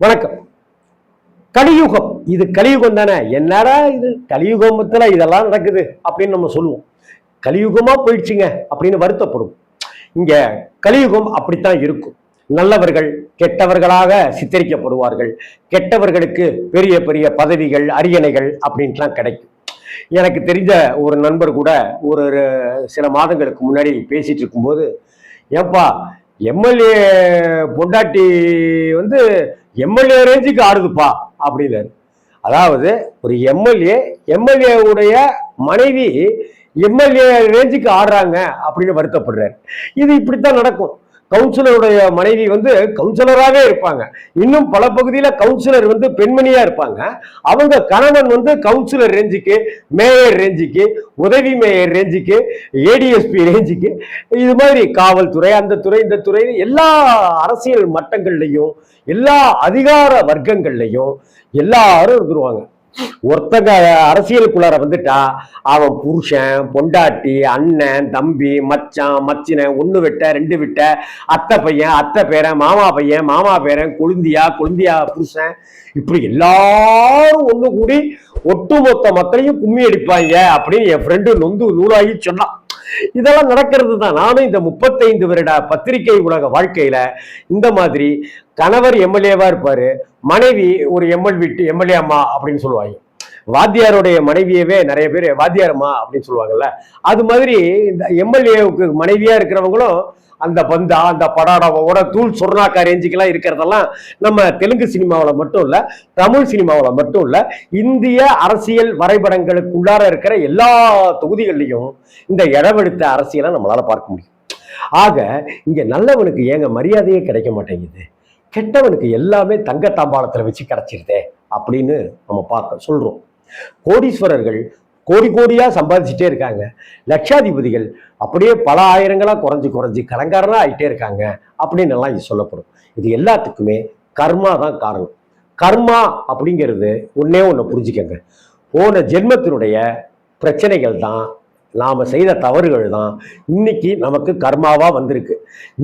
வணக்கம். கலியுகம். இது கலியுகம் தானே? என்னடா இது? கலியுகத்துல இதெல்லாம் நடக்குது அப்படின்னு நம்ம சொல்லுவோம். கலியுகமா போயிடுச்சுங்க அப்படின்னு வருத்தப்படும். இங்க கலியுகம் அப்படித்தான் இருக்கும். நல்லவர்கள் கெட்டவர்களாக சித்தரிக்கப்படுவார்கள். கெட்டவர்களுக்கு பெரிய பெரிய பதவிகள் அரியணைகள் அப்படின்ட்டுலாம் கிடைக்கும். எனக்கு தெரிஞ்ச ஒரு நண்பர் கூட ஒரு சில மாதங்களுக்கு முன்னாடி பேசிட்டு இருக்கும்போது ஏப்பா எம்எல்ஏ பொண்டாட்டி வந்து எம்எல்ஏ ரேஞ்சுக்கு ஆடுதுப்பா அப்படின்னாரு. அதாவது ஒரு எம்எல்ஏ எம்எல்ஏ உடைய மனைவி எம்எல்ஏ ரேஞ்சுக்கு ஆடுறாங்க அப்படின்னு வருத்தப்படுறாரு. இது இப்படித்தான் நடக்கும். கவுன்சிலருடைய மனைவி வந்து கவுன்சிலராகவே இருப்பாங்க. இன்னும் பல பகுதியில் கவுன்சிலர் வந்து பெண்மணியா இருப்பாங்க. அவங்க கணவன் வந்து கவுன்சிலர் ரேஞ்சுக்கு மேயர் ரேஞ்சுக்கு உதவி மேயர் ரேஞ்சுக்கு ஏடிஎஸ்பி ரேஞ்சுக்கு. இது மாதிரி காவல்துறை அந்த துறை இந்த துறை எல்லா அரசியல் மட்டங்கள்லையும் எல்லா அதிகார வர்க்கங்கள்லையும் எல்லாரும் இருந்துருவாங்க. ஒருத்தங்க அரசியலுக்குள்ளார வந்துட்டா அவன் புருஷன் பொண்டாட்டி அண்ணன் தம்பி மச்சான் மச்சின ஒன்று விட்ட ரெண்டு விட்ட அத்தை பையன் அத்தை பேரன் மாமா பையன் மாமா பேரன் கொழுந்தியா கொழுந்தியா புருஷன். இப்படி எல்லாரும் ஒன்று கூடி ஒட்டுமொத்த மக்களையும் கும்மி அடிப்பாங்க அப்படின்னு என் ஃப்ரெண்டு நொந்து நூலாகி சொன்னான். இதெல்லாம் நடக்கிறது தான் நானும் இந்த முப்பத்தைந்து வருட பத்திரிகை உலக வாழ்க்கையில இந்த மாதிரி கணவர் எம்எல்ஏவா இருப்பாரு மனைவி ஒரு எம்எல் வீட்டு எம்எல்ஏ அம்மா அப்படின்னு சொல்லுவாங்க. வாத்தியாருடைய மனைவியவே நிறைய பேர் வாத்தியாரம்மா அப்படின்னு சொல்லுவாங்கல்ல. அது மாதிரி இந்த எம்எல்ஏவுக்கு மனைவியா இருக்கிறவங்களும் அந்த பந்தா அந்த படாடவோட தூள் சொர்ணாக்கா ரேஞ்சுக்கெல்லாம் இருக்கிறதெல்லாம் நம்ம தெலுங்கு சினிமாவில் மட்டும் இல்லை தமிழ் சினிமாவில் மட்டும் இல்லை இந்திய அரசியல் வரைபடங்களுக்குள்ளார இருக்கிற எல்லா தொகுதிகள்லையும் இந்த இடவெடுத்த அரசியலை நம்மளால் பார்க்க முடியும். ஆக இங்கே நல்லவனுக்கு ஏங்க மரியாதையே கிடைக்க மாட்டேங்குது? கெட்டவனுக்கு எல்லாமே தங்க தாம்பாளத்தில் வச்சு கிடைச்சிருதே அப்படின்னு நம்ம பார்க்க சொல்கிறோம் கோடீஸ்வரர்கள் கோடி கோடியாக சம்பாதிச்சுட்டே இருக்காங்க. லட்சாதிபதிகள் அப்படியே பல ஆயிரங்களாக குறைஞ்சி குறைஞ்சி கலங்காரனா ஆகிட்டே இருக்காங்க அப்படின்னு எல்லாம் இது சொல்லப்படும். இது எல்லாத்துக்குமே கர்மா தான் காரணம். கர்மா அப்படிங்கிறது ஒன்றே ஒன்று புரிஞ்சுக்கங்க. போன ஜென்மத்தினுடைய பிரச்சனைகள் தான் நாம் செய்த தவறுகள் தான் இன்னைக்கு நமக்கு கர்மாவாக வந்திருக்கு.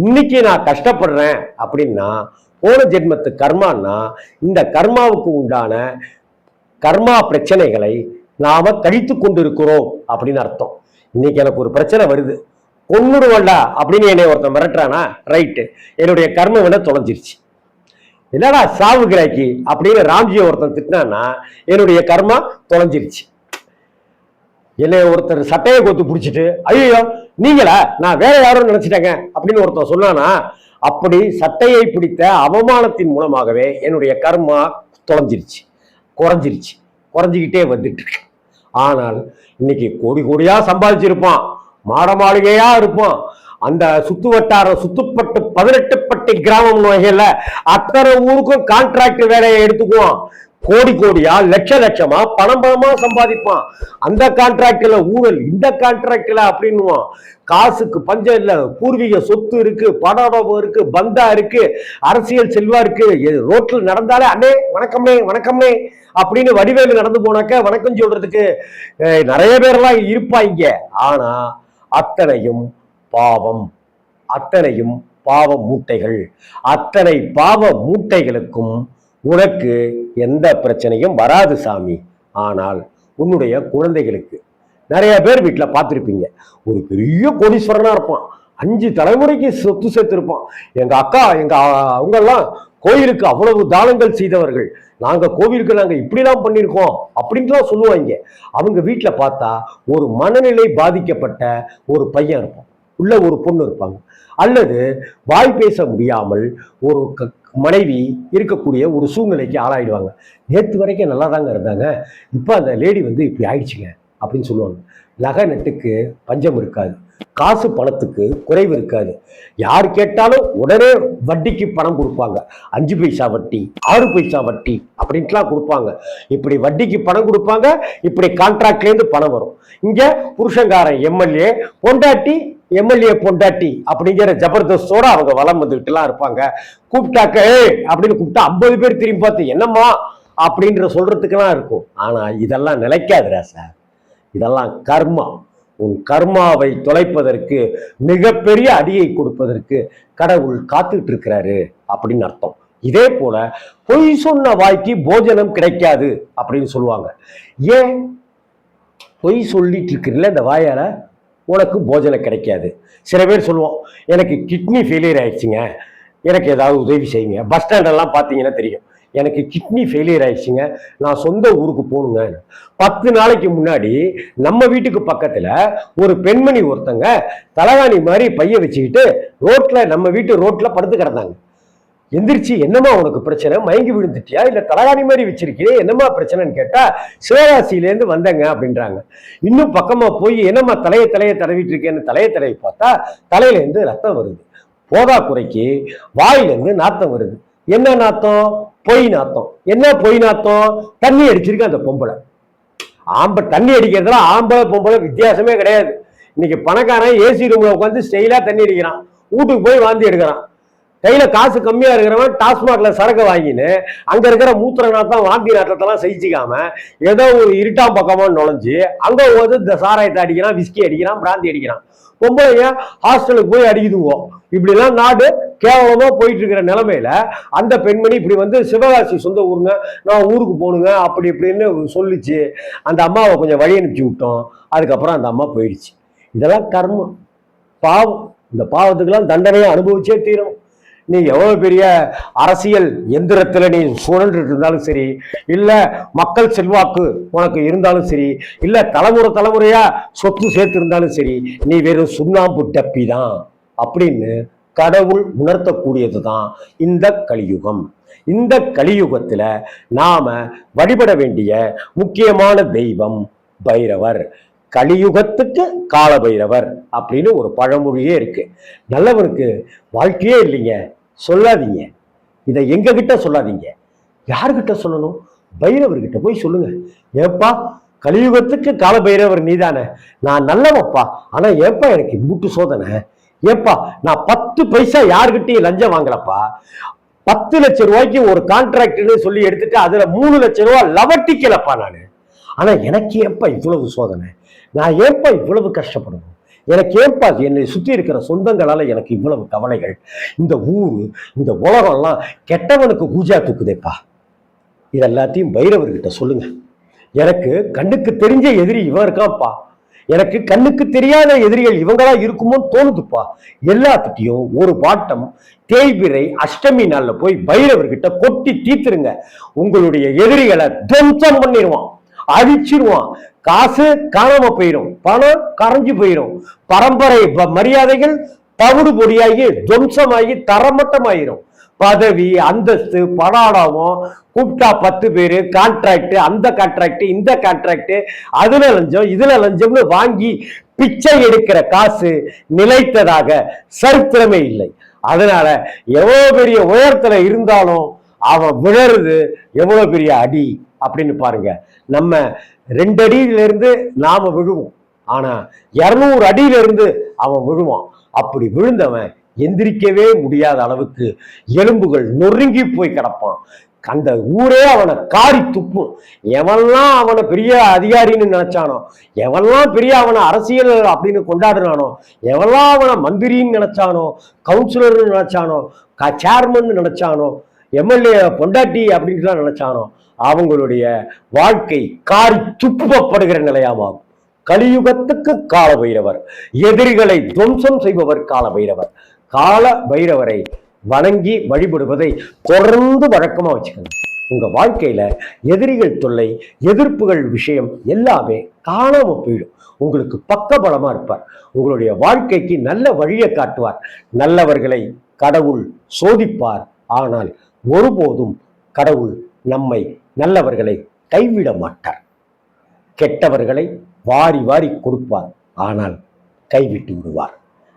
இன்னைக்கு நான் கஷ்டப்படுறேன் அப்படின்னா போன ஜென்மத்து கர்மான்னா இந்த கர்மாவுக்கு உண்டான கர்மா பிரச்சனைகளை நாம கழித்து கொண்டிருக்கிறோம் அப்படின்னு அர்த்தம். இன்னைக்கு எனக்கு ஒரு பிரச்சனை வருது. கொன்னுடுவண்டா அப்படின்னு என்னை ஒருத்தன் மிரட்டுறானா? ரைட்டு என்னுடைய கர்ம விட தொலைஞ்சிருச்சு. என்னடா சாவு கிராக்கி? அப்படின்னு ராம்ஜியை ஒருத்தன் திட்டினான்னா என்னுடைய கர்மா தொலைஞ்சிருச்சு. என்னை ஒருத்தர் சட்டையை கொத்து பிடிச்சிட்டு ஐயோ நீங்களா? நான் வேற யாரும் நினைச்சிட்டேங்க. அப்படின்னு ஒருத்தன் சொன்னானா அப்படி சட்டையை பிடித்த அவமானத்தின் மூலமாகவே என்னுடைய கர்மா தொலைஞ்சிருச்சு. குறைஞ்சிருச்சு. குறைஞ்சிக்கிட்டே வந்துட்டு இருக்கு. ஆனால் இன்னைக்கு கோடி கோடியா சம்பாதிச்சிருப்பான். மாட மாளிகையா இருப்பான். அந்த சுத்து வட்டாரம் சுத்துப்பட்டு பதினெட்டு பட்டி கிராமம் வகையில அத்தனை ஊருக்கும் கான்ட்ராக்ட் வேலையை எடுத்துக்குவான். கோடி கோடியா லட்ச லட்சமா பணம் பணமா சம்பாதிப்பான். அந்த கான்ட்ராக்ட்ல ஊழல் இந்த கான்ட்ராக்ட்ல அப்படின்னுவான். காசுக்கு பஞ்சம் இல்ல பூர்வீக சொத்து இருக்கு படம் இருக்கு பந்தா இருக்கு அரசியல் செல்வா இருக்கு. எ- ரோட்ல நடந்தாலே அண்ணே வணக்கம்னே வணக்கம்னே அப்படின்னு வடிவேலு நடந்து போனாக்க வணக்கம் சொல்றதுக்கு நிறைய பேர்லாம் இருப்பாங்க. ஆனா அத்தனையும் பாவம். அத்தனையும் பாவ மூட்டைகள். அத்தனை பாவ மூட்டைகளுக்கும் உனக்கு எந்த பிரச்சனையும் வராது சாமி. ஆனால் உன்னுடைய குழந்தைகளுக்கு. நிறைய பேர் வீட்டில் பார்த்துருப்பீங்க. ஒரு பெரிய கோடீஸ்வரனாக இருப்பான். அஞ்சு தலைமுறைக்கு சொத்து சேர்த்திருப்பான். எங்கள் அக்கா எங்கள் அவங்கெல்லாம் கோயிலுக்கு அவ்வளவு தானங்கள் செய்தவர்கள். நாங்கள் கோவிலுக்கு நாங்கள் இப்படிலாம் பண்ணியிருக்கோம் அப்படின்ட்டுலாம் சொல்லுவாங்க. அவங்க வீட்டில் பார்த்தா ஒரு மனநிலை பாதிக்கப்பட்ட ஒரு பையன் இருப்பான். உள்ள ஒரு பொண்ணு இருப்பாங்க. அல்லது வாய் பேச முடியாமல் ஒரு க- மனைவி இருக்கக்கூடிய ஒரு சூழ்நிலைக்கு ஆளாயிடுவாங்க. நேற்று வரைக்கும் நல்லா தாங்க இருந்தாங்க. இப்போ அந்த லேடி வந்து இப்படி ஆயிடுச்சுங்க அப்படின்னு சொல்லுவாங்க. நகை நட்டுக்கு பஞ்சம் இருக்காது. காசு பணத்துக்கு குறைவு இருக்காது. யார் கேட்டாலும் உடனே வட்டிக்கு பணம் கொடுப்பாங்க. அஞ்சு பைசா வட்டி ஆறு பைசா வட்டி அப்படின்ட்டுலாம் கொடுப்பாங்க. இப்படி வட்டிக்கு பணம் கொடுப்பாங்க. இப்படி கான்ட்ராக்ட்லேருந்து பணம் வரும். இங்கே புருஷங்காரன் எம்எல்ஏ பொண்டாட்டி எம்எல்ஏ பொண்டாட்டி அப்படிங்கிற ஜபர்தஸ்தோட அவங்க வளம் வந்துகிட்டுலாம் இருப்பாங்க. கூப்பிட்டாக்க அப்படின்னு கூப்பிட்டா ஐம்பது பேர் திரும்பி பார்த்து என்னம்மா? அப்படின்ற சொல்றதுக்கெல்லாம் இருக்கும். ஆனா இதெல்லாம் நிலைக்காதுரா சார். இதெல்லாம் கர்மா. உன் கர்மாவை தொலைப்பதற்கு மிகப்பெரிய அடியை கொடுப்பதற்கு கடவுள் காத்துட்டு இருக்கிறாரு அப்படின்னு அர்த்தம். இதே போல பொய் சொன்ன வாய்க்கு போஜனம் கிடைக்காது அப்படின்னு சொல்லுவாங்க. ஏன்? பொய் சொல்லிட்டு இருக்கிறீங்கள இந்த வாயால? உனக்கு போஜனம் கிடைக்காது. சில பேர் சொல்லுவோம் எனக்கு கிட்னி ஃபெயிலியர் ஆயிடுச்சுங்க. எனக்கு ஏதாவது உதவி செய்யுங்க. பஸ் ஸ்டாண்டெல்லாம் பார்த்தீங்கன்னா தெரியும். எனக்கு கிட்னி ஃபெயிலியர் ஆயிடுச்சுங்க. நான் சொந்த ஊருக்கு போகணுங்க. பத்து நாளைக்கு முன்னாடி நம்ம வீட்டுக்கு பக்கத்தில் ஒரு பெண்மணி ஒருத்தங்க தலகாணி மாதிரி பைய வச்சுக்கிட்டு ரோட்டில் நம்ம வீட்டு ரோட்டில் படுத்து கிடந்தாங்க. எந்திரிச்சு என்னம்மா உனக்கு பிரச்சனை? மயங்கி விழுந்துட்டியா? இல்லை தலகாணி மாதிரி வச்சிருக்கியே? என்னம்மா பிரச்சனைன்னு கேட்டால் சிவராசியிலேருந்து வந்தேங்க அப்படின்றாங்க. இன்னும் பக்கமாக போய் என்னம்மா தலையை தலையை தடவிட்டு இருக்கேன்னு தலையை தடவி பார்த்தா தலையிலேருந்து ரத்தம் வருது. போதா குறைக்கு வாயிலேருந்து நாத்தம் வருது. என்ன நாத்தம்? பொய் நாத்தம். என்ன பொய் நாத்தம்? தண்ணி அடிச்சிருக்கு அந்த பொம்பளை. ஆம்பளை தண்ணி அடிக்கிறதுல ஆம்பளை பொம்பளை வித்தியாசமே கிடையாது. இன்னைக்கு பணக்காரன் ஏசி ரூம்ல உட்காந்து ஸ்டெயிலாக தண்ணி அடிக்கிறான். வீட்டுக்கு போய் வாந்தி எடுக்கிறான். கையில காசு கம்மியா இருக்கிறவன் டாஸ்மாக்ல சரக்கு வாங்கின்னு அங்க இருக்கிற மூத்திர நாட்டம் வாந்தி நாட்டத்தெல்லாம் சகிச்சுக்காம ஏதோ ஒரு இருட்டாம் பக்கமா நுழைஞ்சு அங்க வந்து இந்த சாராயத்தை அடிக்கிறான் விஸ்கி அடிக்கிறான் பிராந்தி அடிக்கிறான். பொம்பளைங்க ஹாஸ்டலுக்கு போய் அடிக்குதுவோம் இப்படிலாம் நாடு கேவலமா போயிட்டு இருக்கிற நிலைமையில அந்த பெண்மணி இப்படி வந்து சிவகாசி சொந்த ஊருங்க நான் ஊருக்கு போகணுங்க அப்படி இப்படின்னு சொல்லிச்சு. அந்த அம்மாவை கொஞ்சம் வழி அனுப்பிச்சு விட்டோம். அதுக்கப்புறம் அந்த அம்மா போயிடுச்சு. இதெல்லாம் கர்மம். பாவம். இந்த பாவத்துக்கெல்லாம் தண்டனையை அனுபவிச்சே தீரும் நீ எவ்வளோ பெரிய அரசியல் எந்திரத்தில் நீ சுழன்று இருந்தாலும் சரி இல்லை மக்கள் செல்வாக்கு உனக்கு இருந்தாலும் சரி இல்லை தலைமுறை தலைமுறையாக சொத்து சேர்த்து இருந்தாலும் சரி நீ வெறும் சுண்ணாம்பு டப்பி தான் அப்படின்னு கடவுள் உணர்த்தக்கூடியது தான் இந்த கலியுகம். இந்த கலியுகத்தில் நாம் வழிபட வேண்டிய முக்கியமான தெய்வம் பைரவர். கலியுகத்துக்கு கால பைரவர் அப்படின்னு ஒரு பழமொழியே இருக்கு. நல்லவனுக்கு வாழ்க்கையே இல்லைங்க. சொல்லாதீங்க. இதை எங்ககிட்ட சொல்லாதீங்க. யார்கிட்ட சொல்லணும்? பைரவர்கிட்ட போய் சொல்லுங்க. ஏப்பா கலியுகத்துக்கு கால பைரவர் நீதானே? நான் நல்லவப்பா. ஆனா ஏப்பா எனக்கு மூட்டு சோதனை? ஏப்பா நான் பத்து பைசா யார்கிட்டயும் லஞ்சம் வாங்கலப்பா? பத்து லட்சம் ரூபாய்க்கு ஒரு கான்ட்ராக்ட்னு சொல்லி எடுத்துட்டு அதுல மூணு லட்சம் ரூபாய் லவட்டிக்கலப்பா நான். ஆனா எனக்கு ஏப்பா இவ்வளவு சோதனை? நான் ஏப்பா இவ்வளவு கஷ்டப்படணும் எனக்கு ஏப்பா என்னை சுற்றி இருக்கிற சொந்தங்களால எனக்கு இவ்வளவு கவலைகள். இந்த ஊர் இந்த உலகம்லாம் கெட்டவனுக்கு பூஜா தூக்குதேப்பா. இது எல்லாத்தையும் பைரவர்கிட்ட சொல்லுங்க. எனக்கு கண்ணுக்கு தெரிஞ்ச எதிரி இவன் இருக்கான்ப்பா. எனக்கு கண்ணுக்கு தெரியாத எதிரிகள் இவங்களா இருக்குமோன்னு தோணுதுப்பா. எல்லாத்துட்டையும் ஒரு பாட்டம் தேய்பிரை அஷ்டமி நாள்ல போய் பைரவர்கிட்ட கொட்டி தீத்துருங்க உங்களுடைய எதிரிகளை துவம்சம் பண்ணிடுவான் அழிச்சிருவான் காசு காணாம போயிடும் பணம் கரைஞ்சு போயிடும் பரம்பரை மரியாதைகள் தவிடு பொடியாகி துவம்சமாகி தரமட்டமாயிரும். பதவி அந்தஸ்து படாடாவும் கூப்பிட்டா பத்து பேர் கான்ட்ராக்ட் அந்த கான்ட்ராக்ட் இந்த கான்ட்ராக்ட் அதுல லஞ்சம் இதுல லஞ்சம்னு வாங்கி பிச்சை எடுக்கிற காசு நிலைத்ததாக சரித்திரமே இல்லை. அதனால எவ்வளோ பெரிய உயரத்துல இருந்தாலும் அவன் விழறது எவ்வளோ பெரிய அடி அப்படின்னு பாருங்க. நம்ம ரெண்டு அடியிலிருந்து நாம விழுவோம். ஆனா இரநூறு அடியிலிருந்து அவன் விழுவான். அப்படி விழுந்தவன் எந்திரிக்கவே முடியாத அளவுக்கு எலும்புகள் நொறுங்கி போய் கிடப்பான். அந்த ஊரே அவனை காரி துப்பும். எவன்லாம் அவனை பெரிய அதிகாரின்னு நினைச்சானோ எவன்லாம் பெரிய அவனை அரசியல் அப்படின்னு கொண்டாடுனானோ எவன்லாம் அவனை மந்திரின்னு நினைச்சானோ கவுன்சிலர்னு நினைச்சானோ சேர்மன் நினைச்சானோ எம்எல்ஏ பொண்டாட்டி அப்படின்ட்டுலாம் நினைச்சானோ அவங்களுடைய வாழ்க்கை காரி துப்புப்படுகிற நிலையாமாகும் கலியுகத்துக்கு கால பைரவர் எதிரிகளை துவம்சம் செய்பவர் கால பைரவர் கால பைரவரை வணங்கி வழிபடுவதை தொடர்ந்து வழக்கமாக வச்சுக்கணும். உங்க வாழ்க்கையில எதிரிகள் தொல்லை எதிர்ப்புகள் விஷயம் எல்லாமே காணாம போயிடும். உங்களுக்கு பக்கபலமா இருப்பார். உங்களுடைய வாழ்க்கைக்கு நல்ல வழியை காட்டுவார். நல்லவர்களை கடவுள் சோதிப்பார். ஆனால் ஒருபோதும் கடவுள் நம்மை நல்லவர்களை கைவிட மாட்டார். கெட்டவர்களை வாரி வாரி கொடுப்பார் ஆனால் கைவிட்டு விடுவார்.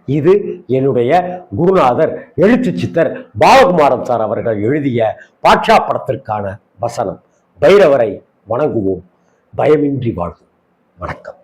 இது என்னுடைய குருநாதர் எழுத்து சித்தர் பாலகுமாரன் சார் அவர்கள் எழுதிய பாட்சா படத்திற்கான வசனம். பைரவரை வணங்குவோம். பயமின்றி வாழ்வோம். வணக்கம்.